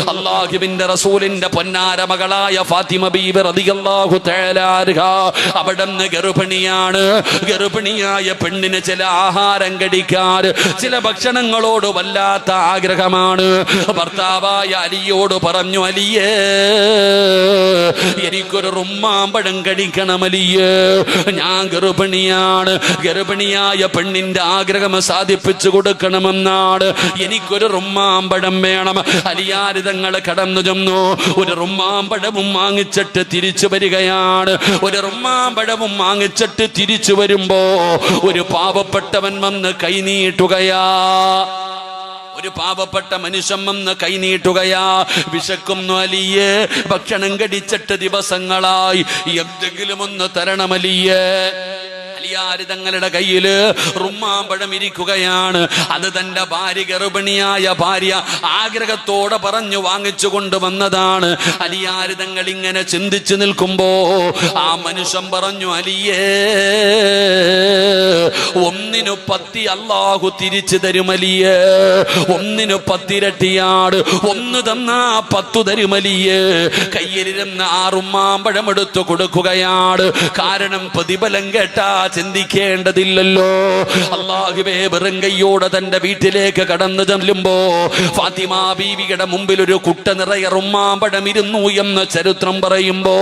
അള്ളാഹുവിന്റെ റസൂലിന്റെ പൊന്നാര മകളായ ഫാത്തിമ ബീബി റളിയല്ലാഹു തേലാരുക അവിടുന്ന് ഗർഭിണിയാണ്. ഗർഭിണിയായ പെണ്ണിന് ചില ആഹാരം കടിക്കാൻ ചില ഭക്ഷണങ്ങളോട് വല്ലാത്ത ആഗ്രഹമാണ്. ഭർത്താവായ അലിയോട് പറഞ്ഞു അലിയേ എനിക്കൊരു റുമ്മാമ്പഴം കഴിക്കണം അലിയേ. ഞാൻ ഗർഭിണിയാണ്. ഗർഭിണിയായ പെണ്ണിന്റെ ആഗ്രഹം സാധിപ്പിച്ചു കൊടുക്കണമെന്നാണ്. എനിക്കൊരു റുമ്മാമ്പഴം വേണം. അലിയാരിതങ്ങൾ കടന്നു ചെന്നു. ഒരു റുമ്മാമ്പഴവും വാങ്ങിച്ചിട്ട് തിരിച്ചു വരികയാണ്. ഒരു റുമ്മാമ്പഴവും വാങ്ങിച്ചിട്ട് തിരിച്ചു വരുമ്പോ ഒരു പാവപ്പെട്ടവൻ വന്ന് കൈനീട്ടുകയാ ഒരു പാവപ്പെട്ട മനുഷ്യൻ വന്ന് കൈനീട്ടുകയാ വിശക്കുന്നു അലിയേ ഭക്ഷണം കടിച്ചിട്ട് ദിവസങ്ങളായി. എന്തെങ്കിലും ഒന്ന് തരണമലിയേ. അലിയാര് തങ്ങളുടെ കയ്യിൽ റുമ്മാമ്പഴം ഇരിക്കുകയാണ്. അത് തന്റെ ഭാര്യ ഗർഭിണിയായ ഭാര്യ ആഗ്രഹത്തോടെ പറഞ്ഞു വാങ്ങിച്ചു കൊണ്ടുവന്നതാണ് അലിയാര് തങ്ങൾ ഇങ്ങനെ ചിന്തിച്ചു നിൽക്കുമ്പോ ആ മനുഷ്യൻ പറഞ്ഞു അലിയേ ഒന്നിനു പത്തി അള്ളാഹു തിരിച്ചു തരുമലിയേ ഒന്നിനു പത്തിരട്ടിയാട് ഒന്ന് തന്നാ പത്തു തരുമലിയേ കയ്യിലിരുന്ന് ആറുമാമ്പഴം എടുത്തു കൊടുക്കുകയാണ്. കാരണം പ്രതിഫലം കേട്ടാ ചിന്തിക്കേണ്ടതില്ലല്ലോ. അള്ളാഹുബേ വെറും തന്റെ വീട്ടിലേക്ക് കടന്നു ചെല്ലുമ്പോ ഫാത്തിമ ബീവിയുടെ മുമ്പിൽ ഒരു കുട്ട നിറയെ റുമ്മാമ്പടം ഇരുന്നു എന്ന് ചരിത്രം പറയുമ്പോ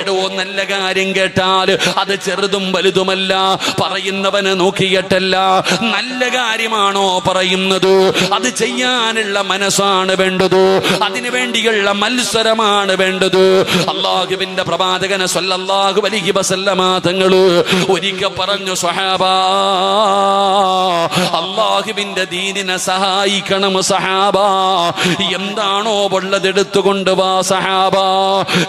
എടോ നല്ല കാര്യം കേട്ടാൽ അത് ചെറുതും വലുതുമല്ല പറയുന്നവന് നോക്കിയിട്ടല്ല നല്ല കാര്യമാണോ പറയുന്നത്? അത് ചെയ്യാനുള്ള മനസ്സാണ് വേണ്ടത് അതിനു വേണ്ടിയുള്ള മത്സരമാണ് വേണ്ടത്. അള്ളാഹുബിന്റെ പ്രവാചകനെ സല്ലല്ലാഹു അലൈഹി വസല്ലമ തങ്ങൾ ഒരിക്കൽ പറഞ്ഞു സഹാബ അള്ളാഹുവിന്റെ ദീനിനെ സഹായിക്കണം സഹാബ. എന്താണോ ഉള്ളതെടുത്തുകൊണ്ട് വാ സഹാബ.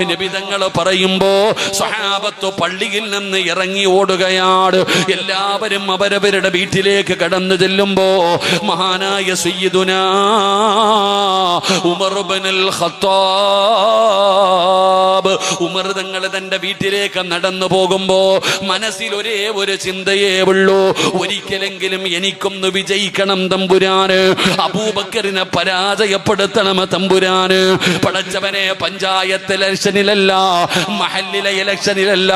നിബിതങ്ങൾ പറയുമ്പോ സഹാബത്ത് പള്ളിയിൽ നിന്ന് ഇറങ്ങി ഓടുകയാണ്. എല്ലാവരും അവരവരുടെ വീട്ടിലേക്ക് കടന്നു ചെല്ലുമ്പോ മഹാനായ സയ്യിദുന ഉമർബനൽ ഖത്താബ് ഉമർ തങ്ങൾ തന്റെ വീട്ടിലേക്ക് നടന്നു പോകുമ്പോ മനസ്സിൽ ഒരേ ഒരു ചിന്തയേ ഉള്ളൂ. ഒരിക്കലെങ്കിലും എനിക്കൊന്ന് വിജയിക്കണം തമ്പുരാന്. അബൂബക്കറിനെ പരാജയപ്പെടുത്തണം തമ്പുരാന്. പടച്ചവനെ പഞ്ചായത്ത് ഇലക്ഷനിലല്ല മഹല്ലിലെ ഇലക്ഷനിലല്ല.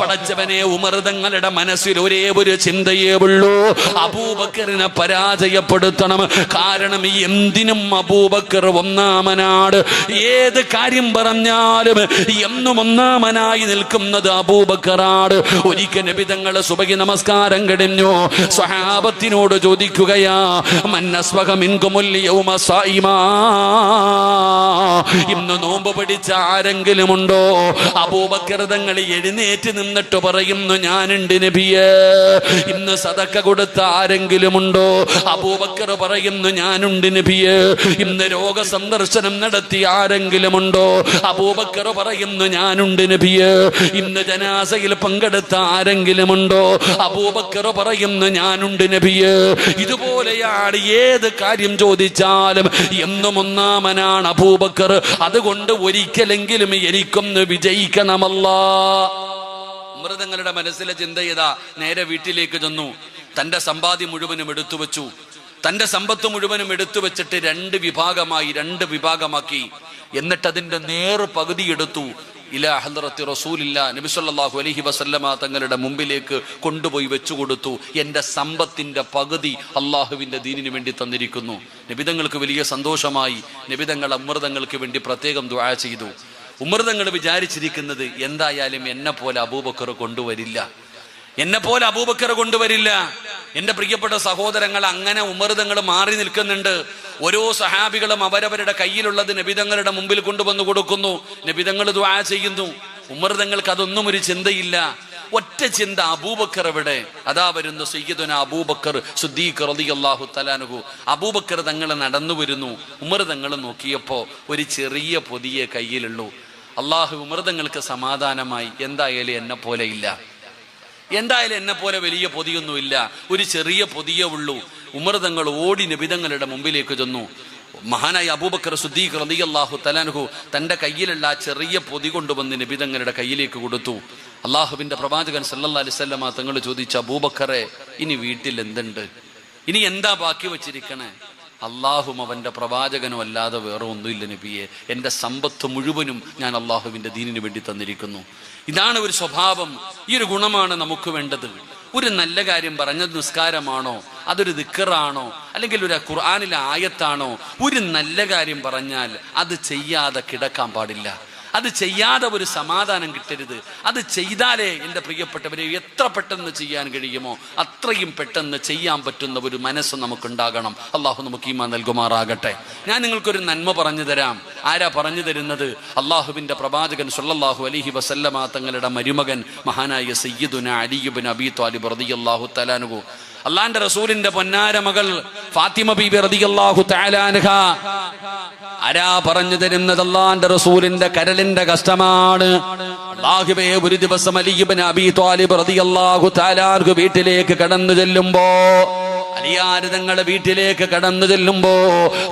പടച്ചവനെ ഉമർദങ്ങളുടെ മനസ്സിൽ ഒരേ ഒരു ചിന്തയേ ഉള്ളൂ. അബൂബക്കറിനെ പരാജയപ്പെടുത്തണം. കാരണം എന്തിനും അബൂബക്കർ ഒന്നാമനാട് ഏത് കാര്യം പറഞ്ഞാലും എന്നും ഒന്നാമനായി നിൽക്കുന്നത് അബൂബക്കറാട് ഒരിക്കൽ നബിതങ്ങളെ സുബഹി നമസ്കാരം കഴിഞ്ഞു സ്വഹാബത്തിനോട് ചോദിക്കുകയാ ഇന്ന് നോമ്പ് പിടിച്ച ആരെങ്കിലും ഉണ്ടോ? അബൂബക്കർ തങ്ങൾ എഴുന്നേറ്റ് നിന്നിട്ട് പറയുന്നു ഞാനുണ്ട് നബിയെ. ഇന്ന് സതക്ക കൊടുത്ത ആരെങ്കിലും ഉണ്ടോ? അബൂബക്കർ പറയുന്നു ഞാനുണ്ട് നബിയെ. ഇന്ന് രോഗ സന്ദർശനം നടത്തി ആരെങ്കിലും ഉണ്ടോ? അബൂബക്കർ പറയുന്നു ഞാനുണ്ട് നബിയെ. ഇന്ന് ജനാസയിൽ പങ്കെടുത്ത ആരെങ്കിലും ഉണ്ടോ? അബൂബക്കർ പറയുന്നു ഞാനുണ്ട് നബിയ്. ഇതുപോലെയാണ് ഏത് കാര്യം ചോദിച്ചാലും എന്നും ഒന്നാമനാണ് അബൂബക്കർ. അതുകൊണ്ട് ഒരിക്കലെങ്കിലും എനിക്കൊന്ന് വിജയിക്കണമല്ല. മൃതങ്ങളുടെ മനസ്സിലെ ചിന്ത ചെയ്താ നേരെ വീട്ടിലേക്ക് ചെന്നു. തന്റെ സമ്പാദ്യം മുഴുവനും എടുത്തു വെച്ചു. തന്റെ സമ്പത്ത് മുഴുവനും എടുത്തു വെച്ചിട്ട് രണ്ട് വിഭാഗമായി രണ്ട് വിഭാഗമാക്കി. എന്നിട്ട് അതിന്റെ നേർ പകുതി എടുത്തു. ഇല ഹലറത്തി റസൂലില്ല നബിസല്ലാഹു അലഹി വസല്ലമ തങ്ങളുടെ മുമ്പിലേക്ക് കൊണ്ടുപോയി വെച്ചു കൊടുത്തു എന്റെ സമ്പത്തിന്റെ പകുതി അള്ളാഹുവിന്റെ ദീനിന് വേണ്ടി തന്നിരിക്കുന്നു. നിബിതങ്ങൾക്ക് വലിയ സന്തോഷമായി. നിബിതങ്ങൾ അമൃതങ്ങൾക്ക് വേണ്ടി പ്രത്യേകം ദുആ ചെയ്തു. ഉമൃതങ്ങൾ വിചാരിച്ചിരിക്കുന്നത് എന്തായാലും എന്നെ പോലെ അബൂബക്കർ കൊണ്ടുവരില്ല. എന്നെ പോലെ അബൂബക്കർ കൊണ്ടുവരില്ല. എന്റെ പ്രിയപ്പെട്ട സഹോദരങ്ങൾ അങ്ങനെ ഉമർതങ്ങൾ മാറി നിൽക്കുന്നുണ്ട്. ഓരോ സഹാബികളും അവരവരുടെ കയ്യിലുള്ളത് നബിതങ്ങളുടെ മുമ്പിൽ കൊണ്ടുവന്നു കൊടുക്കുന്നു. നബിതങ്ങൾ ദ്വാ ചെയ്യുന്നു. ഉമർതങ്ങൾക്ക് അതൊന്നും ഒരു ചിന്തയില്ല. ഒറ്റ ചിന്ത അബൂബക്കർ എവിടെ അതാ വരുന്നു സയ്യിദുന അബൂബക്കർ സുദ്ദീഖ് റളിയല്ലാഹു തലാനുഹു അബൂബക്കർ തങ്ങൾ നടന്നു വരുന്നു. ഉമർ നോക്കിയപ്പോ ഒരു ചെറിയ പൊതിയെ കയ്യിലുള്ളൂ. അള്ളാഹു ഉമർതങ്ങൾക്ക് സമാധാനമായി. എന്തായാലും എന്നെ പോലെ ഇല്ല. എന്തായാലും എന്നെ പോലെ വലിയ പൊതിയൊന്നുമില്ല. ഒരു ചെറിയ പൊതിയേ ഉള്ളൂ. ഉമർ തങ്ങൾ ഓടി നിബിതങ്ങളുടെ മുമ്പിലേക്ക് ചെന്നു. മഹാനായ അബൂബക്കർ സുദ്ദീഖ് റളിയല്ലാഹു തലാൻഹു തന്റെ കയ്യിലുള്ള ആ ചെറിയ പൊതി കൊണ്ടുവന്ന് നിബിതങ്ങളുടെ കയ്യിലേക്ക് കൊടുത്തു. അള്ളാഹുവിന്റെ പ്രവാചകൻ സല്ലല്ലാ അലൈഹി വസല്ലമ തങ്ങൾ ചോദിച്ച അബൂബക്കറെ ഇനി വീട്ടിൽ എന്തുണ്ട്? ഇനി എന്താ ബാക്കി വെച്ചിരിക്കണേ? അള്ളാഹും അവന്റെ പ്രവാചകനും അല്ലാതെ വേറെ ഒന്നുമില്ല നബിയെ. എന്റെ സമ്പത്ത് മുഴുവനും ഞാൻ അള്ളാഹുവിന്റെ ദീനിന് വേണ്ടി തന്നിരിക്കുന്നു. ഇതാണ് ഒരു സ്വഭാവം ഈ ഒരു ഗുണമാണ് നമുക്ക് വേണ്ടത്. ഒരു നല്ല കാര്യം പറഞ്ഞത് നിസ്കാരമാണോ? അതൊരു ദിക്കറാണോ? അല്ലെങ്കിൽ ഒരു ഖുർആാനിലെ ആയത്താണോ? ഒരു നല്ല കാര്യം പറഞ്ഞാൽ അത് ചെയ്യാതെ കിടക്കാൻ പാടില്ല. അത് ചെയ്യാതെ ഒരു സമാധാനം കിട്ടരുത്. അത് ചെയ്താലേ എന്റെ പ്രിയപ്പെട്ടവരെ എത്ര പെട്ടെന്ന് ചെയ്യാൻ കഴിയുമോ അത്രയും പെട്ടെന്ന് ചെയ്യാൻ പറ്റുന്ന ഒരു മനസ്സ് നമുക്കുണ്ടാകണം. അള്ളാഹു നമുക്ക് ഈമാ നൽകുമാറാകട്ടെ. ഞാൻ നിങ്ങൾക്കൊരു നന്മ പറഞ്ഞു തരാം. ആരാ പറഞ്ഞു തരുന്നത്? അള്ളാഹുവിന്റെ പ്രവാചകൻ സുല്ലാഹു അലൈഹി വസല്ലമാ തങ്ങളുടെ മരുമകൻ മഹാനായ സയ്യിദുന അലിയുബിൻ അബി താലിബ് റളിയല്ലാഹു തലാനുഹു അള്ളാന്റെ റസൂലിന്റെ പൊന്നാര മകൾ ഫാത്തിമ ബീബി റളിയല്ലാഹു തആലാൻഹ ആരാ പറഞ്ഞു തരുന്നത് അള്ളാന്റെ റസൂലിന്റെ കരലിന്റെ കഷ്ടമാണ്. അള്ളാഹുബേ ഒരു ദിവസം അലിയുബിൻ അബി ത്വാലിബ് റളിയല്ലാഹു തആലാൻഹു വീട്ടിലേക്ക് കടന്നു ചെല്ലുമ്പോ അലിയാര് തങ്ങളുടെ വീട്ടിലേക്ക് കടന്നു ചെല്ലുമ്പോ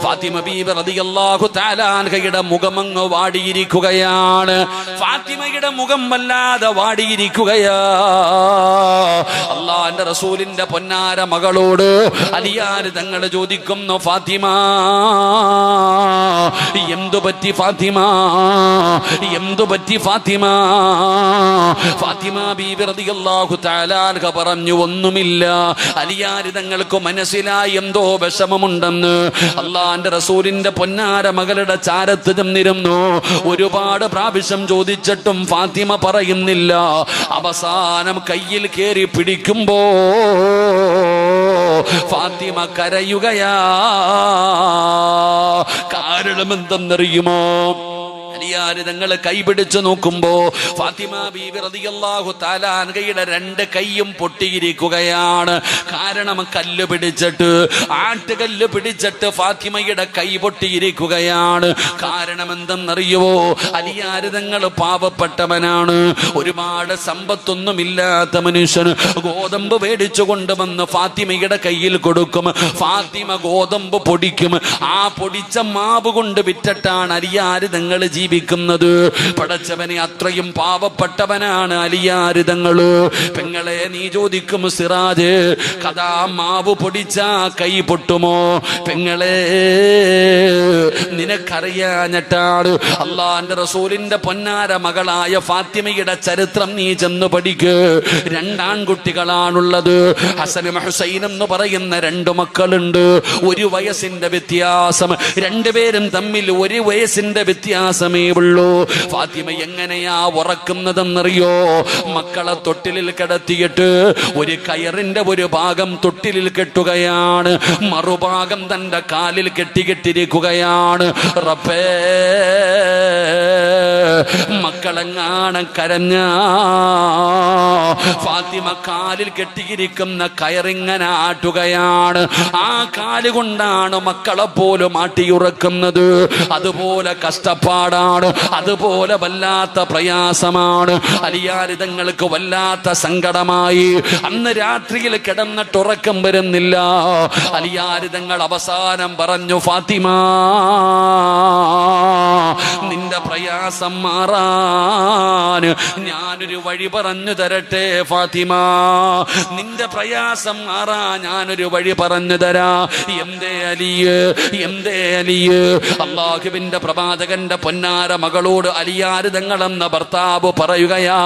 ഫാത്തിമ ബീബി റതിയല്ലാഹു താലാൻഹയുടെ മുഖമങ്ങ് വാടിയിരിക്കുകയാണ്. ഫാത്തിമയുടെ മുഖം വല്ലാതെ വാടിയിരിക്കുകയാ. അള്ളാന്റെ റസൂലിന്റെ പൊന്നാര മകളോട് അലിയാര് തങ്ങളെ ചോദിക്കുന്നു ഫാത്തിമ എന്തു പറ്റി ഫാത്തിമ എന്തു പറ്റി ഫാത്തിമ? ഫാത്തിമ ബീബി റതിയല്ലാഹു താലാൻഹ പറഞ്ഞു ഒന്നുമില്ല. അലിയാര് തങ്ങൾക്ക് മനസ്സിലായി എന്തോ വിഷമമുണ്ടെന്ന് അള്ളാന്റെ റസൂലിന്റെ പൊന്നാര മകളുടെ ചാരത്ത് ചെന്നിരുന്നു. ഒരുപാട് പ്രാവശ്യം ചോദിച്ചിട്ടും ഫാത്തിമ പറയുന്നില്ല. അവസാനം കയ്യിൽ കയറി പിടിക്കുമ്പോ ഫാത്തിമ കരയുകയാ. കാരണം എന്തെന്നറിയുമോ അലിയാര് കൈപിടിച്ചു നോക്കുമ്പോ ഫാത്തിമ ബീബി രണ്ട് കൈയും പൊട്ടിയിരിക്കുകയാണ്. കാരണം കല്ല് പിടിച്ചിട്ട് ആട്ടുകല്ല് പിടിച്ചിട്ട് ഫാത്തിമയുടെ കൈ പൊട്ടിയിരിക്കുകയാണ്. കാരണം എന്തെന്നറിയുവോ അലിയാര് തങ്ങൾ പാവപ്പെട്ടവനാണ്. ഒരുപാട് സമ്പത്തൊന്നുമില്ലാത്ത മനുഷ്യൻ ഗോതമ്പ് മേടിച്ചു കൊണ്ടുവന്ന് ഫാത്തിമയുടെ കയ്യിൽ കൊടുക്കും. ഫാത്തിമ ഗോതമ്പ് പൊടിക്കും. ആ പൊടിച്ച മാവ് കൊണ്ട് വിറ്റിട്ടാണ് അലിയാര് തങ്ങൾ ജീവിക്കുന്നത് പടച്ചവനെ അത്രയും പാവപ്പെട്ടവനാണ് അലിയാരിതങ്ങൾ. പെങ്ങളെ നീ ചോദിക്കും സിറാജ് കഥാ മാവ് പൊടിച്ച കൈ പൊട്ടുമോ? പെങ്ങളെ നിനക്കറിയാഞ്ഞിട്ടാണ് അള്ളാന്റെ റസൂലിന്റെ പൊന്നാര മകളായ ഫാത്തിമയുടെ ചരിത്രം നീ ചെന്ന് പഠിക്ക്. രണ്ടാൺകുട്ടികളാണുള്ളത്. ഹസനും ഹുസൈൻ എന്ന് പറയുന്ന രണ്ടു മക്കളുണ്ട്. ഒരു വയസ്സിന്റെ വ്യത്യാസം. രണ്ടുപേരും തമ്മിൽ ഒരു വയസ്സിന്റെ വ്യത്യാസമേ ഉള്ളൂ ഫാത്തിമ എങ്ങനെയാ ഉറക്കുന്നതെന്നറിയോ? മക്കളെ തൊട്ടിലിൽ കിടത്തിയിട്ട് ഒരു കയറിന്റെ ഒരു ഭാഗം തൊട്ടിലിൽ കെട്ടുകയാണ്. മറുഭാഗം തന്റെ കാലിൽ കെട്ടിക്കെട്ടിരിക്കുകയാണ്. റബ്ബേ മക്കളെങ്ങാണം കരഞ്ഞ? ഫാത്തിമ കാലിൽ കെട്ടിയിരിക്കുന്ന കയറിങ്ങനെ ആട്ടുകയാണ്. ആ കാലുകൊണ്ടാണ് മക്കളെ പോലും ആട്ടിയുറക്കുന്നത്. അതുപോലെ കഷ്ടപ്പാടാണ് അതുപോലെ വല്ലാത്ത പ്രയാസമാണ്. അലിയാരിതങ്ങൾക്ക് വല്ലാത്ത സങ്കടമായി. അന്ന് രാത്രിയിൽ കിടന്നിട്ട് ഉറക്കം വരുന്നില്ല. അലിയാരിതങ്ങൾ അവസാനം പറഞ്ഞു ഫാത്തിമ നിന്റെ പ്രയാസം മാറാൻ ഞാനൊരു വഴി പറഞ്ഞു തരട്ടെ ഫാത്തിമ. നിന്റെ പ്രയാസം മാറാൻ ഞാനൊരു വഴി പറഞ്ഞു തരാ. എന്തേ അലിയ് എന്തേ അലിയ്? അള്ളാഹുവിന്റെ പ്രവാചകന്റെ പൊന്നാര മകളോട് അലിയാര് തങ്ങളെന്ന ഭർത്താവ് പറയുകയാ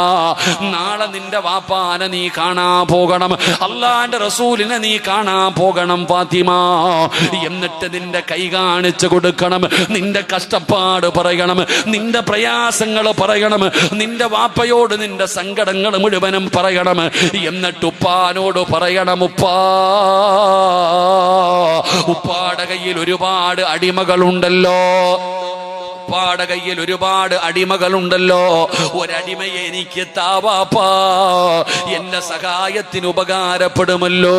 നാളെ നിന്റെ വാപ്പാനെ നീ കാണാൻ പോകണം അള്ളാന്റെ റസൂലിനെ നീ കാണാൻ പോകണം ഫാത്തിമ. എന്നിട്ട് നിന്റെ കൈ കാണിച്ചു കൊടുക്കണം നിന്റെ കഷ്ടപ്പാട് പറയണം നിന്റെ പ്രയാസങ്ങൾ പറയണം നിന്റെ വാപ്പയോട് നിന്റെ സങ്കടങ്ങൾ മുഴുവനും പറയണം. എന്നിട്ട് ഉപ്പാനോട് പറയണം ഉപ്പാ ഉപ്പാടെ കയ്യിൽ ഒരുപാട് അടിമകളുണ്ടല്ലോ. ഉപ്പാടെ കയ്യിൽ ഒരുപാട് അടിമകളുണ്ടല്ലോ. ഒരടിമയെ എനിക്ക് താവാപ്പാ എന്റെ സഹായത്തിന് ഉപകാരപ്പെടുമല്ലോ.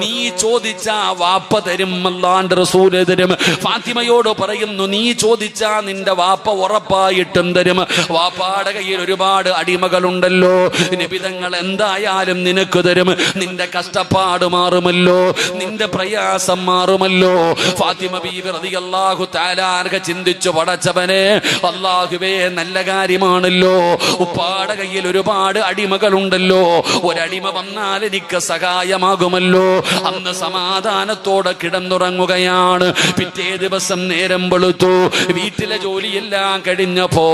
നീ ചോദിച്ച വാപ്പ തരും അല്ലാണ്ട് റസൂൽ തരും. ഫാത്തിമയോട് പറയുന്നു നീ ചോദിച്ച നിന്റെ വാപ്പ ഉറപ്പായിട്ടും തരും. വാപ്പാടെ കയ്യിൽ ഒരുപാട് അടിമകളുണ്ടല്ലോ. നിബിതങ്ങൾ എന്തായാലും നിനക്ക് തരും. നിന്റെ കഷ്ടപ്പാട് മാറുമല്ലോ. നിന്റെ പ്രയാസം മാറുമല്ലോ. ഫാത്തിമ ബീവി റളിയല്ലാഹു തആല ചിന്തിച്ചു പടച്ചവൻ പടച്ചവനെ അള്ളാഹുവേ നല്ല കാര്യമാണല്ലോ. ഉപ്പാടെ കയ്യിൽ ഒരുപാട് അടിമകളുണ്ടല്ലോ. ഒരടിമ വന്നാൽ എനിക്ക് സഹായമാകുമല്ലോ. അന്ന് സമാധാനത്തോടെ കിടന്നുറങ്ങുകയാണ്. പിറ്റേ ദിവസം നേരം വെളുത്തു. വീട്ടിലെ ജോലിയെല്ലാം കഴിഞ്ഞപ്പോ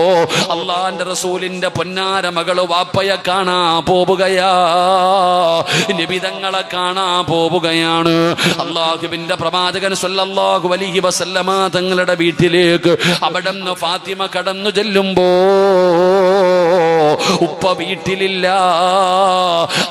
അള്ളാന്റെ റസൂലിന്റെ പൊന്നാര മകൾ വാപ്പയെ കാണാ പോവുകയാ. നിബിതങ്ങളെ കാണാ പോവുകയാണ്. അള്ളാഹുബിന്റെ പ്രവാചകൻ സല്ലല്ലാഹു അലൈഹി വസല്ലമ തങ്ങളുടെ വീട്ടിലേക്ക് അവിടെ നിന്ന് ഫാത്തിമ കടന്നു ചെല്ലുമ്പോ ഉപ്പ വീട്ടിലില്ല.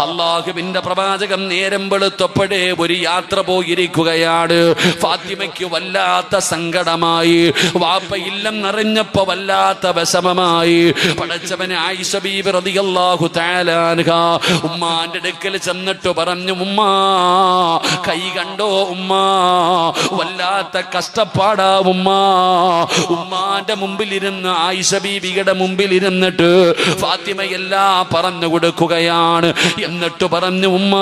അള്ളാഹുവിന്റെ പ്രവാചകം നേരം വെളുത്തപ്പോഴേ ഒരു യാത്ര പോയിരിക്കുകയാണ്. ഫാത്തിമയ്ക്ക് വല്ലാത്ത സങ്കടമായി. വാപ്പ ഇല്ലെന്നറിഞ്ഞപ്പോ വല്ലാത്ത വിഷമമായി. പടച്ചവന് ആയിഷ താലാനുക ഉമ്മാന്റെ അടുക്കൽ ചെന്നിട്ട് പറഞ്ഞു ഉമ്മ കൈ കണ്ടോ ഉമ്മ? വല്ലാത്ത കഷ്ടപ്പാടാ ഉമ്മ. ഉമ്മാന്റെ മുമ്പിലിരുന്ന് ആയിഷ ബീവിയുടെ മുമ്പിലിരുന്നിട്ട് ഫാത്തിമയെല്ലാം പറഞ്ഞു കൊടുക്കുകയാണ്. എന്നിട്ട് പറഞ്ഞു ഉമ്മ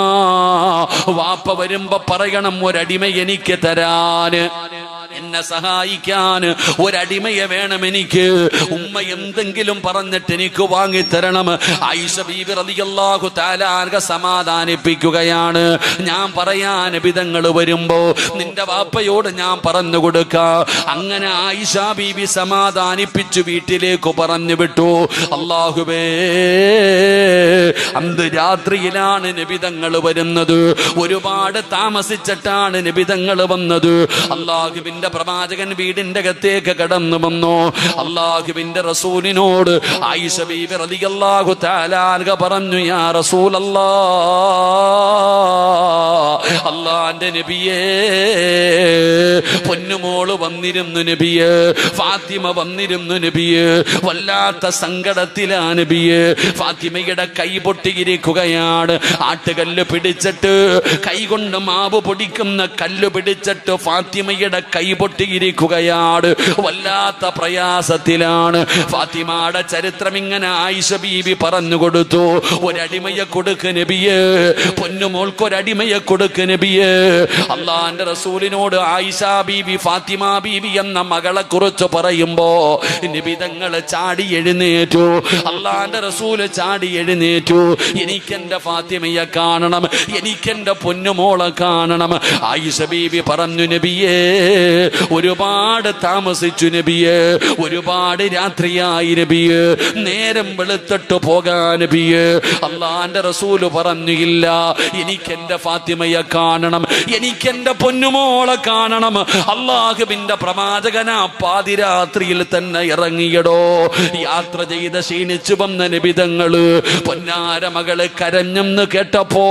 വാപ്പ വരുമ്പോ പറയണം ഒരടിമ എനിക്ക് തരാന്. എന്നെ സഹായിക്കാൻ ഒരടിമയെ വേണം എനിക്ക് ഉമ്മ എന്തെങ്കിലും പറഞ്ഞിട്ട് എനിക്ക് വാങ്ങിത്തരണം. ആയിഷ ബീബി റളിയല്ലാഹു തആല സമാധാനിപ്പിക്കുകയാണ്. ഞാൻ പറയാൻ വിധങ്ങൾ വരുമ്പോ നിന്റെ വാപ്പയോട് ഞാൻ പറഞ്ഞു കൊടുക്ക. അങ്ങനെ ആയിഷ ബീബി സമാധാനിപ്പിച്ചു വീട്ടിലേക്ക് പറഞ്ഞു വിട്ടു. അള്ളാഹുബേ അന്ന് രാത്രിയിലാണ് നിബിതങ്ങൾ വരുന്നത്. ഒരുപാട് താമസിച്ചിട്ടാണ് നിബിതങ്ങൾ വന്നത്. അള്ളാഹുവിന്റെ പ്രവാചകൻ വീടിന്റെ അകത്തേക്ക് കടന്നു വന്നു. അള്ളാഹുവിന്റെ റസൂലിനോട് ആയിഷ തആല പറഞ്ഞു യാ റസൂൽ അള്ളാന്റെ നബിയേ പൊന്നുമോൾ വന്നിരുന്നു നബിയേ ഫാത്തിമ വന്നിരുന്നു നബിയേ വല്ലാത്ത സങ്കടത്തിലാ നബിയേ ഫാത്തിമയുടെ കൈ പൊട്ടിയിരിക്കുകയാണ്. ആട്ടുകല്ല് പിടിച്ചിട്ട് കൈ കൊണ്ട് മാവ് പൊടിക്കുന്ന കല്ല് പിടിച്ചിട്ട് ഫാത്തിമയുടെ കൈ പൊട്ടിയിരിക്കുകയാണ് വല്ലാത്ത പ്രയാസത്തിലാണ്. ഫാത്തിമയുടെ ചരിത്രം ഇങ്ങനെ ആയിഷ ബീബി പറഞ്ഞു കൊടുത്തു ഒരടിമയെ കൊടുക്ക് നബിയേ. പൊന്നുമോൾക്ക് ഒരടിമയെ കൊടുക്ക് നബിയേ. അള്ളാന്റെ റസൂലിനോട് ആയിഷ ബീബി ഫാത്തിമ ബീബി എന്ന മകളെ കുറിച്ച് പറയുമ്പോ നിബിതങ്ങൾ ചാടി എഴുന്നേറ്റു. അള്ളാന്റെ റസൂൽ ചാടി എഴുന്നേറ്റു. എനിക്കെന്റെ ഫാത്തിമയെ കാണണം. എനിക്കെന്റെ പൊന്നുമോളെ കാണണം. ആയിഷ ബീബി പറഞ്ഞു നബിയേ ഒരുപാട് താമസിച്ചു നബിയേ. ഒരുപാട് രാത്രിയായി നബിയേ. നേരം വെളുത്തിട്ട് പോകാൻ നബിയേ. അള്ളാന്റെ റസൂൽ പറഞ്ഞില്ല. എനിക്കെന്റെ ഫാത്തിമയെ കാണണം. എനിക്കെന്റെ പൊന്നുമോളെ കാണണം. അള്ളാഹുബിന്റെ പ്രവാചകന പാതിരാത്രിയിൽ തന്നെ ഇറങ്ങിയടോ. യാത്ര ചെയ്ത ക്ഷീണിച്ചു വന്ന നിബിതങ്ങൾ പൊന്നാര മകൾ കരഞ്ഞെന്ന് കേട്ടപ്പോ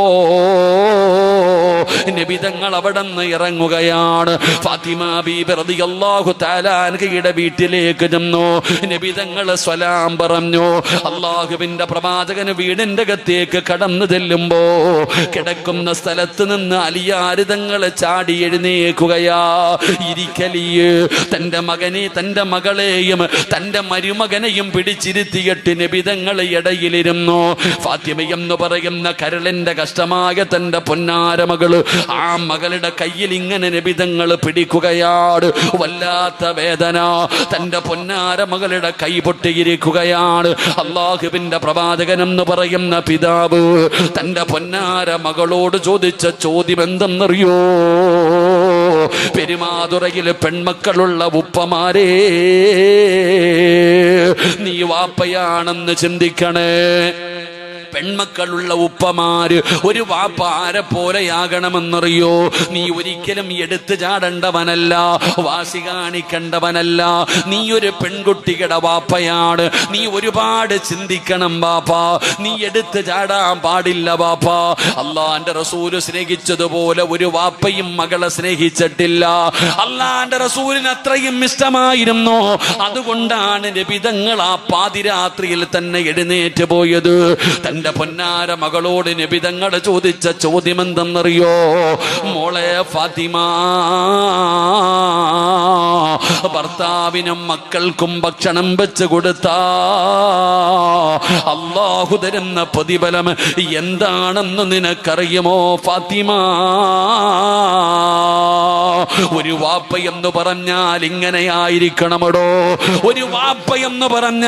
നിബിതങ്ങൾ അവിടെ നിന്ന് ഇറങ്ങുകയാണ്. ഫാത്തിമ ബീബി റളിയല്ലാഹു തആല അൻഹയുടെ വീട്ടിലേക്ക് ചെന്നു. നിബിതങ്ങൾ സ്വലാം പറഞ്ഞു അള്ളാഹുവിന്റെ പ്രവാചകന് വീടിന്റെ അകത്തേക്ക് കടന്നു ചെല്ലുമ്പോ കിടക്കുന്ന സ്ഥലത്ത് നിന്ന് അലിയാരിതങ്ങൾ ചാടി എഴുന്നേക്കുകയാ ഇരിക്കലിയ് തന്റെ മകനെ തന്റെ മകളെയും തന്റെ മരുമകനെയും പിടിച്ചിരുത്തിയിട്ട് നിബിതങ്ങൾ ഇടയിലിരുന്നു. ഫാത്തിമ എന്ന് പറയുന്ന കരളിന്റെ കഷ്ടമായ തന്റെ പൊന്നാര മകൾ ആ മകളുടെ കയ്യിൽ ഇങ്ങനെ നിബിതങ്ങൾ പിടിക്കുകയാണ് വല്ലാത്ത വേദന. തന്റെ പൊന്നാര മകളുടെ കൈ പൊട്ടിയിരിക്കുകയാണ്. അള്ളാഹുവിന്റെ പ്രവാചകൻ എന്ന് പറയുന്ന പിതാവ് തന്റെ പൊന്നാര മകളോട് ചോദിച്ച ചോദ്യം എന്തെന്നറിയോ പെരുമാതുറയിൽ പെൺമക്കളുള്ള ഉപ്പമാരേ നീ വാപ്പയാണെന്ന് ചിന്തിക്കണേ. പെൺമക്കളുള്ള ഉപ്പമാര് ഒരു വാപ്പ ആരെ പോലെയാകണമെന്നറിയോ? നീ ഒരിക്കലും എടുത്തു ചാടേണ്ടവനല്ല വാശി കാണിക്കേണ്ടവനല്ല. നീ ഒരു പെൺകുട്ടികളുടെ വാപ്പയാണ്. നീ ഒരുപാട് ചിന്തിക്കണം വാപ്പ. നീ എടുത്തു ചാടാൻ പാടില്ല വാപ്പ. അള്ളാന്റെ റസൂൽ സ്നേഹിച്ചതുപോലെ ഒരു വാപ്പയും മകളെ സ്നേഹിച്ചിട്ടില്ല. അള്ളാന്റെ റസൂലിന് അത്രയും ഇഷ്ടമായിരുന്നു? അതുകൊണ്ടാണ് രബിതങ്ങൾ ആ പാതിരാത്രിയിൽ തന്നെ എഴുന്നേറ്റ് പോയത്. തന്റെ തന്റെ പൊന്നാര മകളോട് നിബിതങ്ങൾ ചോദിച്ച ചോദ്യം എന്തെന്നറിയോ മോളെ ഫാത്തിമ ഭർത്താവിനും മക്കൾക്കും ഭക്ഷണം വെച്ച് കൊടുത്ത. അള്ളാഹു തരുന്ന പ്രതിഫലം എന്താണെന്ന് നിനക്കറിയുമോ ഫാത്തിമ? ഒരു വാപ്പ എന്ന് പറഞ്ഞാൽ ഇങ്ങനെയായിരിക്കണമടോ? ഒരു വാപ്പ എന്ന് പറഞ്ഞ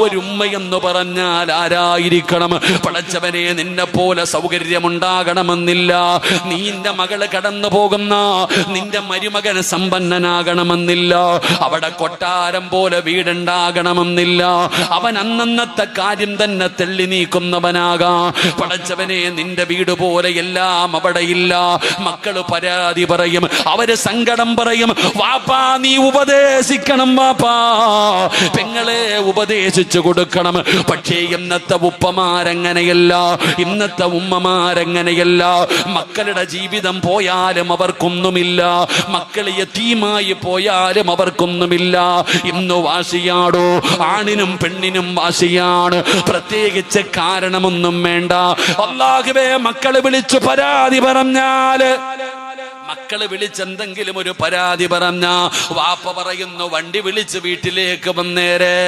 ഒരു ഉമ്മ എന്ന് പറഞ്ഞാൽ ആരായിരിക്കണം? പടച്ചവനെ നിന്നെ പോലെ സൗകര്യമുണ്ടാകണമെന്നില്ല. നീ നിന്റെ മകൾ കടന്നു പോകുന്ന നിന്റെ മരുമകൻ സമ്പന്നനാകണമെന്നില്ല. അവിടെ കൊട്ടാരം പോലെ വീടുണ്ടാകണമെന്നില്ല. അവൻ അന്നന്നത്തെ കാര്യം തന്നെ തെള്ളി നീക്കുന്നവനാകാം. പടച്ചവനെ നിന്റെ വീട് പോലെ എല്ലാം അവിടെ ഇല്ല മക്കൾ പരാതി പറയും അവർ സങ്കടം പറയും വാപ്പാ നീ ഉപദേശിക്കണം വാപ്പാ. പെങ്ങളെ ഉപദേശിച്ചു കൊടുക്കണം. പക്ഷേ എന്നത്തെ ഇന്നത്തെ ഉപ്പമാരങ്ങനെയല്ല ഇന്നത്തെ ഉമ്മമാരങ്ങനെയല്ല? മക്കളുടെ ജീവിതം പോയാലും അവർക്കൊന്നുമില്ല. മക്കളെ യതീമായി പോയാലും അവർക്കൊന്നുമില്ല. ഇന്ന് വാശിയാടോ? ആണിനും പെണ്ണിനും വാശിയാണ്. പ്രത്യേകിച്ച് കാരണമൊന്നും വേണ്ട. അള്ളാഹുവേ മക്കൾ വിളിച്ചു പരാതി പറഞ്ഞാൽ. മക്കൾ വിളിച്ചെന്തെങ്കിലും ഒരു പരാതി പറഞ്ഞ വാപ്പ പറയുന്നു വണ്ടി വിളിച്ച് വീട്ടിലേക്ക് വന്നേരെ.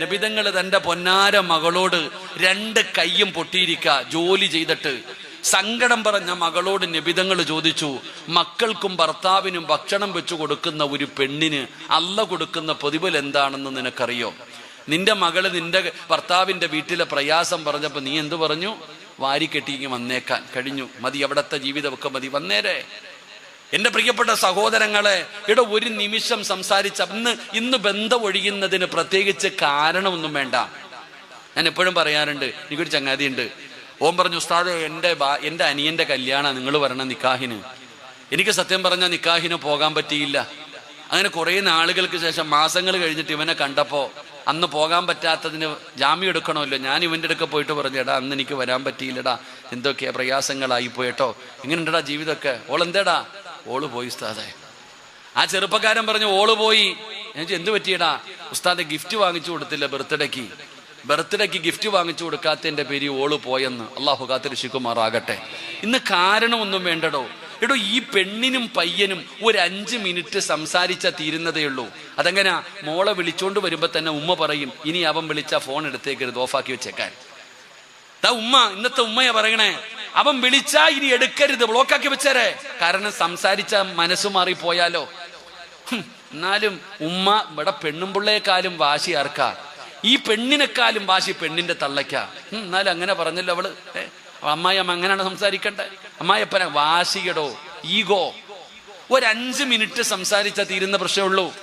നബിതങ്ങൾ തന്റെ പൊന്നാര മകളോട് രണ്ട് കൈയും പൊട്ടിയിരിക്ക ജോലി ചെയ്തിട്ട്. സങ്കടം പറഞ്ഞ മകളോട് നിബിതങ്ങൾ ചോദിച്ചു മക്കൾക്കും ഭർത്താവിനും ഭക്ഷണം വെച്ചു കൊടുക്കുന്ന ഒരു പെണ്ണിന് അല്ല കൊടുക്കുന്ന പ്രതിഫലം എന്താണെന്ന് നിനക്കറിയോ? നിന്റെ മകൾ നിന്റെ ഭർത്താവിന്റെ വീട്ടിലെ പ്രയാസം പറഞ്ഞപ്പോ നീ എന്തു പറഞ്ഞു? വാരിക്കെട്ടി ഇങ്ങ് വന്നേക്കാൻ. കഴിഞ്ഞു. മതി അവിടത്തെ ജീവിതമൊക്കെ മതി. വന്നേരെ. എന്റെ പ്രിയപ്പെട്ട സഹോദരങ്ങളെ ഇവിടെ ഒരു നിമിഷം സംസാരിച്ച ഇന്ന് ഇന്ന് ബന്ധം ഒഴിയുന്നതിന് പ്രത്യേകിച്ച് കാരണമൊന്നും വേണ്ട. ഞാൻ എപ്പോഴും പറയാറുണ്ട് എനിക്കൊരു ചങ്ങാതിയുണ്ട്. ഓം പറഞ്ഞു ഉസ്താദ് എന്റെ എന്റെ അനിയന്റെ കല്യാണ നിങ്ങൾ വരണം നിക്കാഹിന്. എനിക്ക് സത്യം പറഞ്ഞാൽ നിക്കാഹിന് പോകാൻ പറ്റിയില്ല. അങ്ങനെ കുറേ നാളുകൾക്ക് ശേഷം മാസങ്ങൾ കഴിഞ്ഞിട്ട് ഇവനെ കണ്ടപ്പോൾ അന്ന് പോകാൻ പറ്റാത്തതിന് ജാമ്യം എടുക്കണമല്ലോ. ഞാൻ ഇവന്റെ അടുക്ക പോയിട്ട് പറഞ്ഞു എടാ അന്ന് എനിക്ക് വരാൻ പറ്റിയില്ലടാ. എന്തൊക്കെയാ പ്രയാസങ്ങളായി പോയിട്ടോ ഉണ്ടടാ ജീവിതമൊക്കെ ഓളെന്തേടാ ഓൾ പോയി ഉസ്താദെ. ആ ചെറുപ്പക്കാരൻ പറഞ്ഞു ഓൾ പോയി. ഞാൻ എന്ത് പറ്റിയടാ? ഉസ്താദെ ഗിഫ്റ്റ് വാങ്ങിച്ചു കൊടുത്തില്ല ബർത്ത്ഡേക്ക്. ബർത്ത്ഡേക്ക് ഗിഫ്റ്റ് വാങ്ങിച്ചു കൊടുക്കാത്തതിന്റെ പേര് ഓൾ പോയെന്ന് അള്ളാഹു കാത്തിരിശിക്കുമാറാകട്ടെ ഇന്ന് കാരണമൊന്നും വേണ്ടടോ. എടോ ഈ പെണ്ണിനും പയ്യനും ഒരു അഞ്ച് മിനിറ്റ് സംസാരിച്ച തീരുന്നതേ ഉള്ളൂ. അതെങ്ങനാ? മോളെ വിളിച്ചോണ്ട് വരുമ്പോ തന്നെ ഉമ്മ പറയും ഇനി അവൻ വിളിച്ച ഫോൺ എടുത്തേക്കരുത് ഓഫാക്കി വെച്ചേക്കാൻ. ഉമ്മ ഇന്നത്തെ ഉമ്മയാ പറയണേ. അവൻ വിളിച്ചാ ഇനി എടുക്കരുത്. ബ്ലോക്കാക്കി വെച്ചേരെ. കാരണം സംസാരിച്ച മനസ്സ് മാറി പോയാലോ എന്നാലും ഉമ്മ ഇവിടെ പെണ്ണുമ്പിള്ളയെക്കാളും വാശി ആർക്കാ? ഈ പെണ്ണിനെക്കാളും വാശി പെണ്ണിന്റെ തള്ളയ്ക്ക. എന്നാലും അങ്ങനെ പറഞ്ഞല്ലോ അവൾ. അമ്മായി അമ്മ അങ്ങനെയാണ് സംസാരിക്കണ്ടേ? അമ്മായിപ്പന വാശിയടോ. ഈഗോ ഒരു അഞ്ച് മിനിറ്റ് സംസാരിച്ച തീരുന്ന പ്രശ്നമുള്ളൂ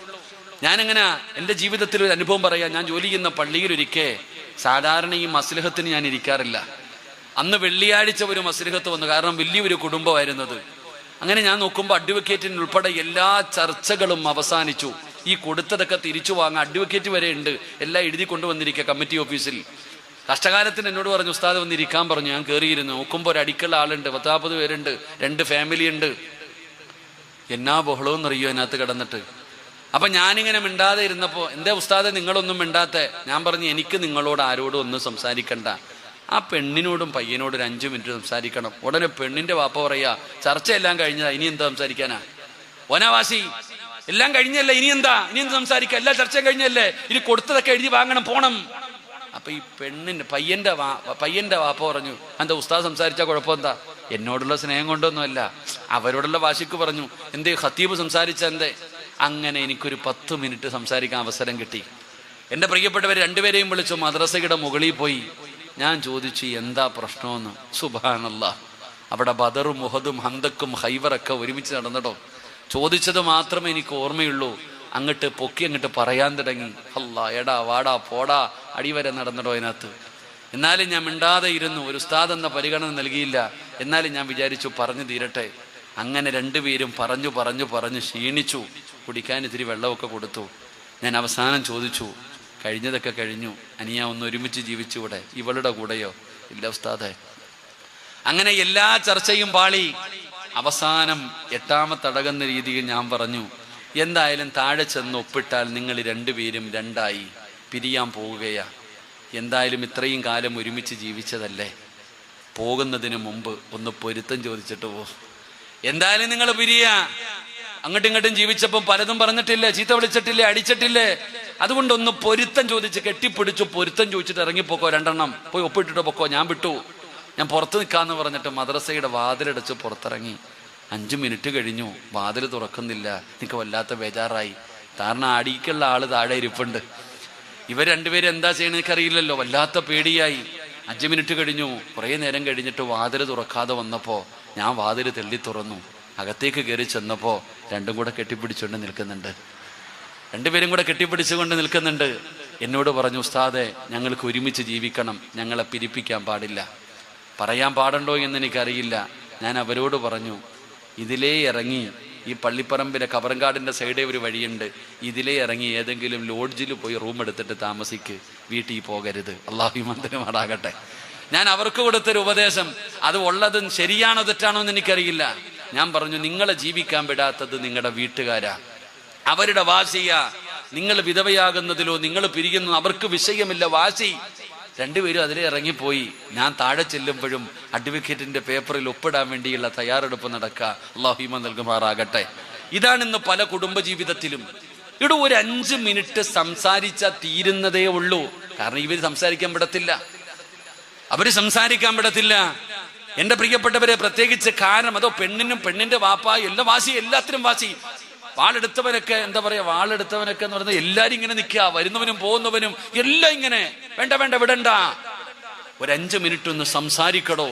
ഞാനെങ്ങനെ എന്റെ ജീവിതത്തിൽ ഒരു അനുഭവം പറയാം? ഞാൻ ജോലി ചെയ്യുന്ന പള്ളിയിൽ ഒരിക്കേ സാധാരണ ഈ മസ്ലഹത്തിന് ഞാൻ ഇരിക്കാറില്ല. അന്ന് വെള്ളിയാഴ്ച ഒരു മസ്ലിഹത്ത് വന്നു. കാരണം വലിയൊരു കുടുംബമായിരുന്നത്. അങ്ങനെ ഞാൻ നോക്കുമ്പോൾ അഡ്വക്കേറ്റിന് ഉൾപ്പെടെ എല്ലാ ചർച്ചകളും അവസാനിച്ചു. ഈ കൊടുത്തതൊക്കെ തിരിച്ചു വാങ്ങാൻ അഡ്വക്കേറ്റ് വരെ ഉണ്ട്. എല്ലാം എഴുതി കൊണ്ടുവന്നിരിക്കുക കമ്മിറ്റി ഓഫീസിൽ. കഷ്ടകാലത്തിന് എന്നോട് പറഞ്ഞു ഉസ്താദ് വന്നിരിക്കാൻ പറഞ്ഞു. ഞാൻ കയറിയിരുന്നു നോക്കുമ്പോൾ ഒരു അടിക്കുള്ള ആളുണ്ട്. പത്താപ്പത് പേരുണ്ട്. രണ്ട് ഫാമിലി ഉണ്ട്. എന്നാ ബഹളവും അറിയോ അതിനകത്ത് കിടന്നിട്ട്? അപ്പൊ ഞാനിങ്ങനെ മിണ്ടാതെ ഇരുന്നപ്പോ എന്റെ ഉസ്താദെ നിങ്ങളൊന്നും മിണ്ടാത്തെ? ഞാൻ പറഞ്ഞു എനിക്ക് നിങ്ങളോട് ആരോടും ഒന്നും സംസാരിക്കണ്ട. ആ പെണ്ണിനോടും പയ്യനോടും ഒരു അഞ്ചു മിനിറ്റ് സംസാരിക്കണം. ഉടനെ പെണ്ണിന്റെ വാപ്പ പറയാ ചർച്ചയെല്ലാം കഴിഞ്ഞതാ ഇനി എന്താ സംസാരിക്കാനാ? വനവാസി എല്ലാം കഴിഞ്ഞല്ലേ ഇനി എന്താ? ഇനി എന്ത് സംസാരിക്കാം? എല്ലാ ചർച്ചയും കഴിഞ്ഞല്ലേ? ഇനി കൊടുത്തതൊക്കെ എഴുതി വാങ്ങണം പോണം. അപ്പൊ ഈ പെണ്ണിന്റെ പയ്യന്റെ വാ പയ്യന്റെ വാപ്പ പറഞ്ഞു എന്താ ഉസ്താദ് സംസാരിച്ച കുഴപ്പമെന്താ? എന്നോടുള്ള സ്നേഹം കൊണ്ടൊന്നുമല്ല. അവരോടുള്ള വാശിക്ക് പറഞ്ഞു എന്തേ ഖത്തീബ് സംസാരിച്ച എന്തേ? അങ്ങനെ എനിക്കൊരു പത്ത് മിനിറ്റ് സംസാരിക്കാൻ അവസരം കിട്ടി. എന്റെ പ്രിയപ്പെട്ടവർ രണ്ടുപേരെയും വിളിച്ചു മദ്രസയുടെ മുകളിൽ പോയി. ഞാൻ ചോദിച്ചു എന്താ പ്രശ്നമെന്ന്? സുബാനല്ല അവിടെ ബദറും മുഹദും ഹന്തക്കും ഹൈവറൊക്കെ ഒരുമിച്ച് നടന്നിട്ടോ. ചോദിച്ചത് മാത്രമേ എനിക്ക് ഓർമ്മയുള്ളൂ. അങ്ങോട്ട് പൊക്കി അങ്ങോട്ട് പറയാൻ തുടങ്ങി. അല്ല എടാ വാടാ പോടാ അടിവരെ നടന്നിടോ അതിനകത്ത്. എന്നാലും ഞാൻ മിണ്ടാതെ ഇരുന്നു. ഒരു ഉസ്താദ് എന്ന പരിഗണന നൽകിയില്ല. എന്നാലും ഞാൻ വിചാരിച്ചു പറഞ്ഞു തീരട്ടെ. അങ്ങനെ രണ്ടുപേരും പറഞ്ഞു പറഞ്ഞു പറഞ്ഞു ക്ഷീണിച്ചു. കുടിക്കാൻ ഇത്തിരി വെള്ളമൊക്കെ കൊടുത്തു. ഞാൻ അവസാനം ചോദിച്ചു കഴിഞ്ഞതൊക്കെ കഴിഞ്ഞു. അനിയ ഒന്ന് ഒരുമിച്ച് ജീവിച്ചുകൂടെ? ഇവളുടെ കൂടെയോ? ഇല്ല ഉസ്താദെ. അങ്ങനെ എല്ലാ ചർച്ചയും പാളി. അവസാനം എട്ടാമത്തടകുന്ന രീതിയിൽ ഞാൻ പറഞ്ഞു എന്തായാലും താഴെ ചെന്ന് ഒപ്പിട്ടാൽ നിങ്ങൾ രണ്ടുപേരും രണ്ടായി പിരിയാൻ പോവുകയാ. എന്തായാലും ഇത്രയും കാലം ഒരുമിച്ച് ജീവിച്ചതല്ലേ? പോകുന്നതിന് മുമ്പ് ഒന്ന് പൊരുത്തം ചോദിച്ചിട്ട് പോ. എന്തായാലും നിങ്ങൾ പിരിയ. അങ്ങോട്ടും ഇങ്ങോട്ടും ജീവിച്ചപ്പോൾ പലതും പറഞ്ഞിട്ടില്ലേ ചീത്ത വിളിച്ചിട്ടില്ലേ അടിച്ചിട്ടില്ലേ? അതുകൊണ്ട് ഒന്ന് പൊരുത്തം ചോദിച്ച് കെട്ടിപ്പിടിച്ചു പൊരുത്തം ചോദിച്ചിട്ട് ഇറങ്ങിപ്പോക്കോ രണ്ടെണ്ണം. പോയി ഒപ്പിട്ടിട്ട് പൊക്കോ ഞാൻ വിട്ടു. ഞാൻ പുറത്ത് നിൽക്കാന്ന് പറഞ്ഞിട്ട് മദ്രസയുടെ വാതിലടച്ച് പുറത്തിറങ്ങി. അഞ്ചു മിനിറ്റ് കഴിഞ്ഞു വാതിൽ തുറക്കുന്നില്ല. എനിക്ക് വല്ലാത്ത ബേജാറായി. കാരണം അടിക്കുള്ള ആൾ താഴെ ഇരിപ്പുണ്ട്. ഇവർ രണ്ടുപേരും എന്താ ചെയ്യണമെന്ന് എനിക്കറിയില്ലല്ലോ വല്ലാത്ത പേടിയായി. അഞ്ച് മിനിറ്റ് കഴിഞ്ഞു കുറേ നേരം കഴിഞ്ഞിട്ട് വാതിൽ തുറക്കാതെ വന്നപ്പോൾ ഞാൻ വാതിൽ തെള്ളി തുറന്നു. അകത്തേക്ക് കയറി ചെന്നപ്പോൾ രണ്ടും കൂടെ കെട്ടിപ്പിടിച്ചുകൊണ്ട് നിൽക്കുന്നുണ്ട്. രണ്ടുപേരും കൂടെ കെട്ടിപ്പിടിച്ചുകൊണ്ട് നിൽക്കുന്നുണ്ട്. എന്നോട് പറഞ്ഞു ഉസ്താദെ ഞങ്ങൾക്ക് ഒരുമിച്ച് ജീവിക്കണം. ഞങ്ങളെ പിരിപ്പിക്കാൻ പാടില്ല. പറയാൻ പാടുണ്ടോ എന്ന് എനിക്കറിയില്ല. ഞാൻ അവരോട് പറഞ്ഞു ഇതിലേ ഇറങ്ങി ഈ പള്ളിപ്പറമ്പിലെ കവറങ്കാടിന്റെ സൈഡേ ഒരു വഴിയുണ്ട്. ഇതിലേ ഇറങ്ങി ഏതെങ്കിലും ലോഡ്ജിൽ പോയി റൂം എടുത്തിട്ട് താമസിക്ക്. വീട്ടിൽ പോകരുത്. അള്ളാഹു മന്ദിരമാടാകട്ടെ ഞാൻ അവർക്ക് കൊടുത്തൊരു ഉപദേശം അത് ഉള്ളതും ശരിയാണോ തെറ്റാണോ എന്ന് എനിക്കറിയില്ല. ഞാൻ പറഞ്ഞു നിങ്ങളെ ജീവിക്കാൻ വിടാത്തത് നിങ്ങളുടെ വീട്ടുകാരാ. അവരുടെ വാശിയ. നിങ്ങൾ വിധവയാകുന്നതിലോ നിങ്ങൾ പിരിയുന്നു അവർക്ക് വിഷയമില്ല വാശി. രണ്ടുപേരും അതിലെ ഇറങ്ങിപ്പോയി. ഞാൻ താഴെ ചെല്ലുമ്പോഴും അഡ്വക്കേറ്റിന്റെ പേപ്പറിൽ ഒപ്പിടാൻ വേണ്ടിയുള്ള തയ്യാറെടുപ്പ് നടക്കുക. അള്ളാഹിമ നൽകുമാറാകട്ടെ. ഇതാണ് ഇന്ന് പല കുടുംബജീവിതത്തിലും. ഇവിടെ ഒരു അഞ്ച് മിനിറ്റ് സംസാരിച്ച തീരുന്നതേ ഉള്ളൂ. കാരണം ഇവർ സംസാരിക്കാൻ പെടത്തില്ല അവർ സംസാരിക്കാൻ വിടത്തില്ല. എന്റെ പ്രിയപ്പെട്ടവരെ പ്രത്യേകിച്ച് കാരണം അതോ പെണ്ണിനും പെണ്ണിന്റെ വാപ്പ എല്ലാ വാശി എല്ലാത്തിനും വാശി വാളെടുത്തവനൊക്കെ എന്താ പറയാ വാളെടുത്തവനൊക്കെ എന്ന് പറയുന്നത് എല്ലാരും ഇങ്ങനെ നിൽക്കുക. വരുന്നവനും പോകുന്നവനും എല്ലാം ഇങ്ങനെ. വേണ്ട വേണ്ട വിടണ്ട. ഒരു അഞ്ച് മിനിറ്റ് ഒന്ന് സംസാരിക്കടോ.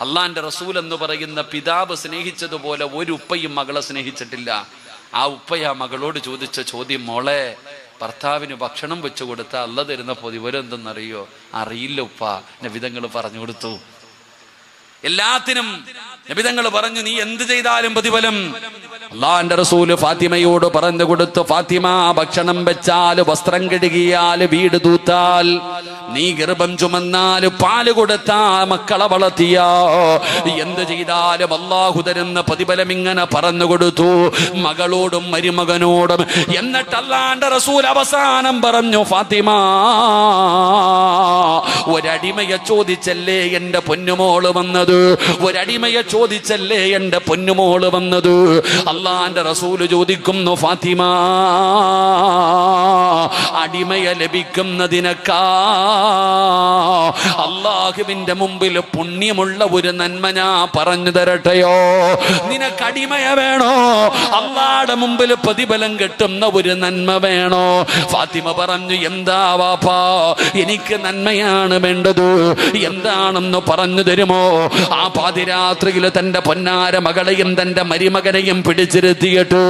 അള്ളാന്റെ റസൂൽ എന്ന് പറയുന്ന പിതാവ് സ്നേഹിച്ചതുപോലെ ഒരു ഉപ്പയും മകളെ സ്നേഹിച്ചിട്ടില്ല. ആ ഉപ്പ ആ മകളോട് ചോദിച്ച ചോദ്യം മോളെ ഭർത്താവിന് ഭക്ഷണം വെച്ചു കൊടുത്ത അല്ല തരുന്ന പൊതിവരെന്തെന്നറിയോ അറിയില്ല ഉപ്പ. നബിതങ്ങൾ പറഞ്ഞു കൊടുത്തു. എല്ലാത്തിനും നബിതങ്ങൾ പറഞ്ഞു നീ എന്ത് ചെയ്താലും പ്രതിഫലം. അള്ളാന്റെ റസൂൽ ഫാത്തിമയോട് പറഞ്ഞു കൊടുത്തു ഫാത്തിമ ഭക്ഷണം വെച്ചാൽ വസ്ത്രം കഴുകിയാൽ വീട് തൂത്താൽ നീ ഗർഭം ചുമന്നാൽ പാൽ കൊടുത്താ മക്കളെ വളർത്തിയ. എന്ത് ചെയ്താലും അള്ളാഹു തരുന്ന പ്രതിഫലം ഇങ്ങനെ പറഞ്ഞു കൊടുത്തു. മകളോടും മരുമകനോടും. എന്നിട്ടല്ലാണ്ട് റസൂൽ അവസാനം പറഞ്ഞു ഫാത്തിമ ഒരടിമയെ ചോദിച്ചല്ലേ എന്റെ പൊന്നുമോൾ വന്നത്? ഒരടിമയെ ചോദിച്ചല്ലേ എന്റെ പൊന്നുമോൾ വന്നത്? അള്ളാന്റെ റസൂൽ ചോദിക്കുന്നു ഫാത്തിമ അടിമയെ ലഭിക്കുന്നതിനേക്കാ അള്ളാഹുവിന്റെ മുമ്പിൽ പുണ്യമുള്ള ഒരു നന്മ ഞാ പറഞ്ഞു തരട്ടെയോ? നിനക്ക് അടിമയ വേണോ? അള്ളാടെ മുമ്പിൽ പ്രതിഫലം കിട്ടുന്ന ഒരു നന്മ വേണോ? ഫാത്തിമ പറഞ്ഞു എന്താ വാപ്പാ എനിക്ക് നന്മയാണ് വേണ്ടത്. എന്താണെന്ന് പറഞ്ഞു തരുമോ? ആ പാതിരാത്രിയിൽ തന്റെ പൊന്നാര മകളെയും തന്റെ മരുമകനെയും പിടിച്ചിരുത്തിയിട്ട്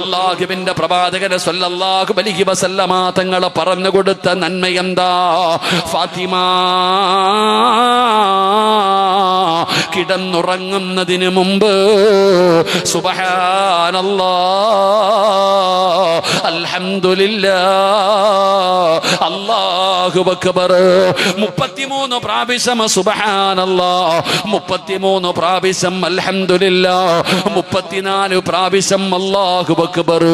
അള്ളാഹുവിന്റെ പ്രവാചകനെ സ്വല്ലാഹു അലൈഹി വസല്ലമ തങ്ങളെ പറഞ്ഞു കൊടുത്ത നന്മ എന്താ? ഫാത്തിമ കിടന്നുറങ്ങുന്നതിന് മുമ്പ് സുബഹാനല്ലാ അല്ലാഹു അക്ബർ. മുപ്പത്തിമൂന്ന് പ്രാവശ്യം സുബഹാനല്ല മുപ്പത്തിമൂന്ന് പ്രാവശ്യം അൽഹംദുലില്ലാ മുപ്പത്തിനാല് പ്രാവശ്യം അല്ലാഹു അക്ബർ.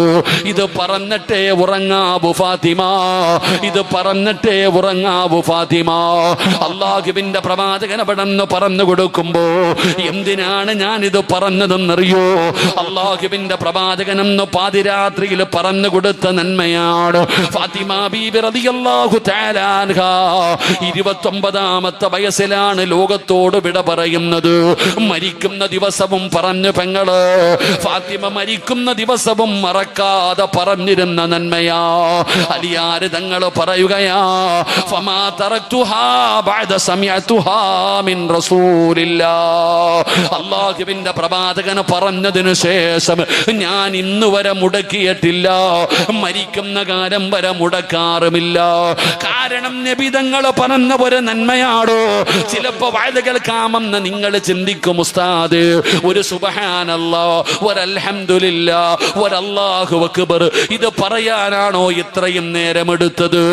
ഇത് പറഞ്ഞിട്ടേ ഉറങ്ങാവു ഫാത്തിമ. ഇത് പറഞ്ഞിട്ടേ ഉറങ്ങാവു ഫാത്തിമ അള്ളാഹുവിന്റെ പ്രവാചകൻ അവിടെന്ന് പറഞ്ഞു കൊടുക്കുമ്പോ എന്തിനാണ് ഞാൻ ഇത് പറഞ്ഞതെന്നറിയോ അള്ളാഹുവിന്റെ പ്രവാചകനെന്ന് പാതിരാത്രിയിൽ പറഞ്ഞു കൊടുത്ത നന്മയാണ് ഫാത്തിമ ബീബി റളിയല്ലാഹു ഇരുപത്തൊമ്പതാമത്തെ വയസ്സിലാണ് ലോകത്തോട് വിട പറയുന്നത് മരിക്കുന്ന ദിവസവും പറഞ്ഞു പെങ്ങൾ ഫാത്തിമ മരിക്കുന്ന ദിവസവും മറക്കാതെ പറഞ്ഞിരുന്ന നന്മയാ അലിയാര് തങ്ങൾ പറയുകയാ ഫമാ തറക്തുഹാ ബഅദ സമിഅതുഹാ മിൻ റസൂലില്ലാ അല്ലാഹുവിന്റെ പ്രവാചകൻ പറഞ്ഞതിനു ശേഷം ഞാൻ ഇന്ന് വരെ മുടക്കിയിട്ടില്ല. മരിക്കുന്ന കാലം വരെ മുടക്കാറുമില്ല. കാരണം നബിതങ്ങൾ പറഞ്ഞ ഒരു നന്മയാടോ? ചിലപ്പോ വയത് കേൾക്കാമെന്ന് നിങ്ങൾ ചിന്തിക്കും ഉസ്താദ്. ഒരു സുബഹാനല്ലോ ഒരൽഹമില്ല ഒരല്ലാഹു അക്ബർ. ഇത് പറയാനാണോ ഇത്രയും നേരം എടുത്തത്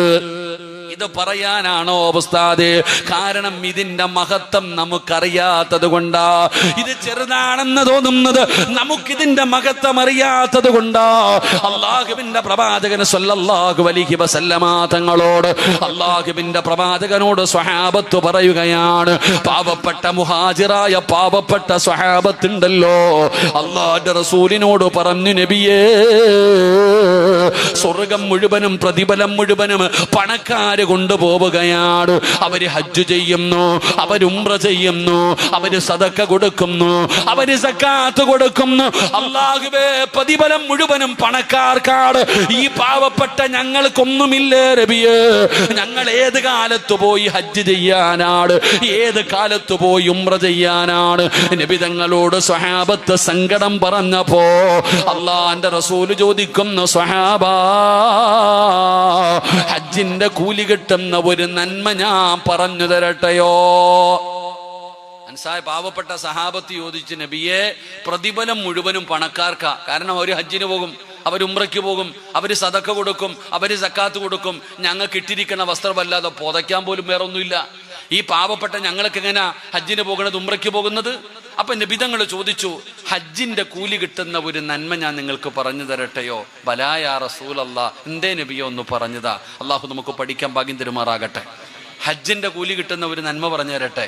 ഇത് പറയാനാണോ ഉസ്താദ്? കാരണം ഇതിന്റെ മഹത്വം നമുക്കറിയാത്തത് കൊണ്ടാ. ഇത് ചെറുതാണെന്ന് തോന്നുന്നത് നമുക്കിതിന്റെ മഹത്വം അറിയാത്തത് കൊണ്ടാ. അള്ളാഹുവിന്റെ പ്രവാചകന് സല്ലല്ലാഹു അലൈഹി വസല്ലമ തങ്ങളോട് പ്രവാചകനോട് സ്വഹാബത്ത് പറയുകയാണ് പാവപ്പെട്ട മുഹാജിറായ പാവപ്പെട്ട സ്വഹാബത്തുണ്ടല്ലോ. അള്ളാഹുന്റെ റസൂലിനോട് പറഞ്ഞു നബിയേ സ്വർഗം മുഴുവനും പ്രതിഫലം മുഴുവനും പണക്കാര് കൊണ്ടുപോവുകയാണ്. അവർ ഹജ്ജ് ചെയ്യുന്നു അവരുംറ ചെയ്യുന്നു അവർ സതക്ക കൊടുക്കുന്നു അവർ സക്കാത്ത് കൊടുക്കുന്നു. അള്ളാഹുവേ പ്രതിഫലം മുഴുവനും പണക്കാർക്കാണ്. ഈ പാവപ്പെട്ട ഞങ്ങൾക്കൊന്നുമില്ലേ രബിയേ ഞങ്ങൾ ഏത് കാലത്ത് പോയി ഹജ്ജ് ചെയ്യാനാണ്? ഏത് കാലത്ത് പോയി ഉംറ ചെയ്യാനാണ്? നബി തങ്ങളോട് സ്വഹാബത്ത് സങ്കടം പറഞ്ഞപ്പോ അള്ളാന്റെ റസൂൽ ചോദിക്കുന്നു സ്വഹാബ ഹജ്ജിന്റെ കൂലി കിട്ടുന്ന ഒരു നന്മ ഞാൻ പറഞ്ഞു തരട്ടെയോ? അൻസായ പാവപ്പെട്ട സഹാബത്ത് ചോദിച്ച് നബിയെ പ്രതിഫലം മുഴുവനും പണക്കാർക്ക. കാരണം അവർ ഹജ്ജിന് പോകും അവർ ഉമ്രയ്ക്ക് പോകും അവർ സതക്ക കൊടുക്കും അവർ സക്കാത്ത് കൊടുക്കും. ഞങ്ങൾക്ക് ഇട്ടിരിക്കുന്ന വസ്ത്രമല്ലാതെ പുതയ്ക്കാൻ പോലും വേറെ ഒന്നുമില്ല ഈ പാവപ്പെട്ട ഞങ്ങൾക്ക് എങ്ങനെ ഹജ്ജിന് പോകുന്നത് ഉമ്രയ്ക്ക് പോകുന്നത്? അപ്പൊ നബിതങ്ങൾ ചോദിച്ചു ഹജ്ജിന്റെ കൂലി കിട്ടുന്ന ഒരു നന്മ ഞാൻ നിങ്ങൾക്ക് പറഞ്ഞു തരട്ടെയോ? ബലായ അല്ലാ എന്തേ നബിയോ ഒന്ന് പറഞ്ഞതാ? അള്ളാഹു നമുക്ക് പഠിക്കാൻ ഭാഗ്യം തരുമാറാകട്ടെ. ഹജ്ജിന്റെ കൂലി കിട്ടുന്ന ഒരു നന്മ പറഞ്ഞു തരട്ടെ?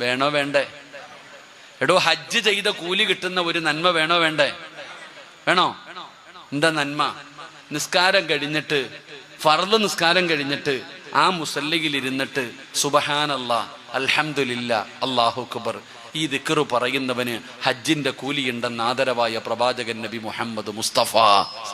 വേണോ വേണ്ടേ? എടോ ഹജ്ജ് ചെയ്ത കൂലി കിട്ടുന്ന ഒരു നന്മ വേണോ വേണ്ടേ? വേണോ? എന്താ നന്മ? നിസ്കാരം കഴിഞ്ഞിട്ട് ഫർദ് നിസ്കാരം കഴിഞ്ഞിട്ട് ആ മുസല്ലിയിൽ ഇരുന്നിട്ട് സുബഹാനല്ല അൽഹംദുലില്ല അള്ളാഹു കുബർ ഈ ദിക്കറ് പറയുന്നവന് ഹജ്ജിന്റെ കൂലിയുണ്ടെന്ന് ആദരവായ പ്രവാചകൻ നബി മുഹമ്മദ് മുസ്തഫ.